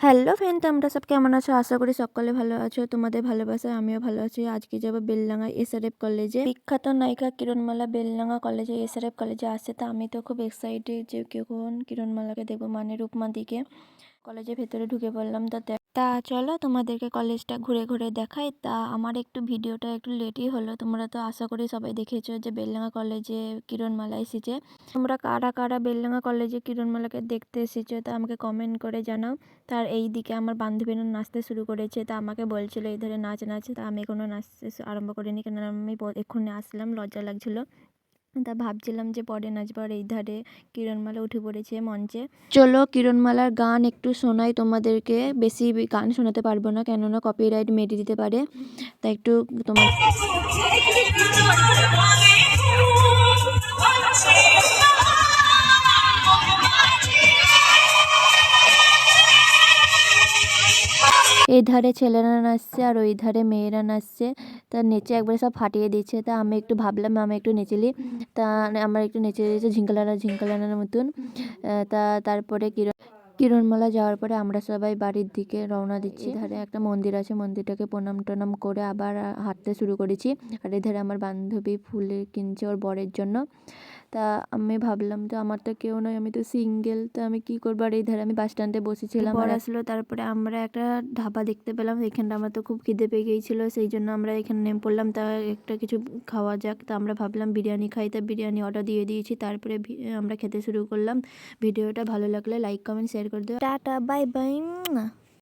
Hello friend, তোমরা সব কেমন আছো? আশা করি সকলে ভালো আছো। তোমাদের ভালোবাসায় আমিও ভালো আছি। আজকে যাব বেললাঙ্গা এসআরএফ কলেজে। বিখ্যাত নায়িকা কিরণমালা বেলডাঙ্গা কলেজে এসআরএফ কলেজে আসছে। তা আমি তো খুব এক্সাইটেড যে কখন কিরণমালাকে দেখব মানে রূপমা দিকে। কলেজের ভেতরে ঢুকে পড়লাম। তা তা চলো তোমাদেরকে কলেজটা ঘুরে ঘুরে দেখাই। তা আমার একটু ভিডিওটা একটু লেটই হলো। তোমরা তো আশা করি সবাই দেখেছ যে বেলডাঙ্গা কলেজে কিরণমালা এসেছে। তোমরা কারা কারা বেলডাঙ্গা কলেজে কিরণমালাকে দেখতে এসেছ তা আমাকে কমেন্ট করে জানাও। তার এই দিকে আমার বান্ধবীরা নাচতে শুরু করেছে তা আমাকে বলছিল, এই ধরে নাচ নাচ। তা আমি কোনো নাচতে আরম্ভ করিনি কেন আমি এক্ষুনি আসলাম, লজ্জা লাগছিল। তা ভাবছিলাম যে পরে নাচবার এই ধারে কিরণমালা উঠে পড়েছে মঞ্চে। চলো কিরণমালার গান একটু শোনাই, তোমাদেরকে বেশি গান শোনাতে পারব না, কেননা কপিরাইট মেরে দিতে পারে। তা একটু তোমার এই ধারে ছেলেরা নাচছে আর ওই ধারে মেয়েরা নাচছে। তা নেচে একবারে সব ফাটিয়ে দিচ্ছে। তা আমি একটু ভাবলাম, আমি একটু নেচেলি। তা আমার একটু নেচে দিয়েছে ঝিঙ্কালানা ঝিঙ্কালানার মতন। তা তারপরে কিরণ কিরণমালা যাওয়ার পরে আমরা সবাই বাড়ির দিকে রওনা দিচ্ছি। ধারে একটা মন্দির আছে মন্দিরটাকে প্রণাম টনাম করে আবার হাঁটতে শুরু করেছি। আর এধারে আমার বান্ধবী ফুল কিনছে ওর বরের জন্য। তা আমি ভাবলাম তো আমার তো কেউ নয় আমি তো সিঙ্গেল তো আমি কি করব? আর এই ধারে আমি বাস স্ট্যান্ডে বসেছিলাম। বর আসলো তারপরে আমরা একটা ধাবা দেখতে পেলাম। এখানটা আমার তো খুব খিদে পেয়ে গিয়েছিল সেই জন্য আমরা এখানে নেমে পড়লাম। তা একটা কিছু খাওয়া যাক। তা আমরা ভাবলাম বিরিয়ানি খাই। তা বিরিয়ানি অর্ডার দিয়ে দিয়েছি। তারপরে ভি- আমরা খেতে শুরু করলাম। ভিডিওটা ভালো লাগলে লাইক কমেন্ট শেয়ার कर दो। Tata bye bye